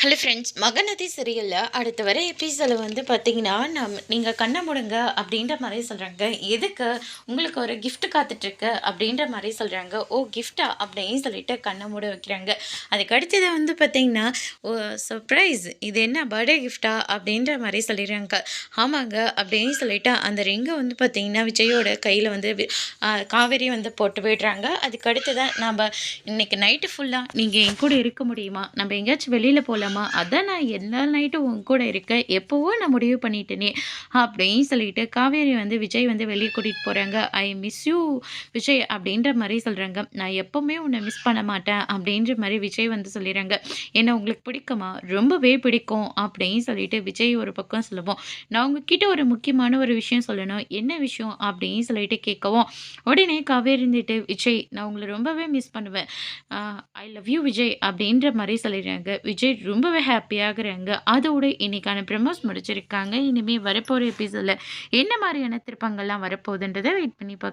Hello friends Mahanadi சீரியலில் அடுத்த வர எபிசோட வந்து பார்த்தீங்கன்னா நம் நீங்கள் கண்ணை முடுங்க அப்படின்ற மாதிரி சொல்கிறாங்க எதுக்கு? உங்களுக்கு ஒரு கிஃப்ட் காத்துட்ருக்கு அப்படின்ற மாதிரி சொல்கிறாங்க ஓ கிஃப்டா அப்படின்னு சொல்லிட்டு கண்ணை மூட வைக்கிறாங்க. அதுக்கு அடுத்தது வந்து பார்த்தீங்கன்னா ஓ சர்ப்ரைஸ் இது என்ன பர்த்டே கிஃப்டா அப்படின்ற மாதிரி சொல்லிடுறாங்க. ஆமாங்க அப்படின்னு சொல்லிட்டு அந்த ரிங்கை வந்து பார்த்தீங்கன்னா விஜயோட கையில் வந்து காவேரி வந்து போட்டு விடுறாங்க. அதுக்கு அடுத்ததான் நம்ம இன்னைக்கு நைட்டு ஃபுல்லாக நீங்கள் என் கூட இருக்க முடியுமா? நம்ம எங்கேயாச்சும் வெளியில் போகலாம் அதான் நான் எல்லா நைட்டும் உன் கூட இருக்கேன். எப்போவோ நான் முடிவு பண்ணிட்டேனே அப்படின்னு சொல்லிட்டு காவேரி வந்து விஜய் வந்து வெளியே கூட்டிகிட்டு போகிறாங்க ஐ மிஸ் யூ விஜய் அப்படின்ற மாதிரி சொல்கிறாங்க நான் எப்போவுமே உன்னை மிஸ் பண்ண மாட்டேன் அப்படின்ற மாதிரி விஜய் வந்து சொல்லிடுறாங்க. என்ன உங்களுக்கு பிடிக்குமா? ரொம்பவே பிடிக்கும் அப்படின்னு சொல்லிட்டு விஜய் ஒரு பக்கம் சொல்லுவோம். நான் உங்ககிட்ட ஒரு முக்கியமான ஒரு விஷயம் சொல்லணும். என்ன விஷயம்? அப்படின்னு சொல்லிட்டு கேட்கவும் உடனே காவேரி இருந்துட்டு விஜய் நான் உங்களை ரொம்பவே மிஸ் பண்ணுவேன். ஐ லவ் யூ விஜய் அப்படின்ற மாதிரி சொல்லிடுறாங்க. விஜய் ரொம்பவே ஹாப்பியாகிறாங்க அதோட இன்னைக்கான ப்ரமோஸ் முடிச்சிருக்காங்க. இனிமேல் வரப்போகிற எபிசோடில் என்ன மாதிரியான திருப்பங்கள்லாம் வரப்போகுதுன்றதை வெயிட் பண்ணி பார்க்க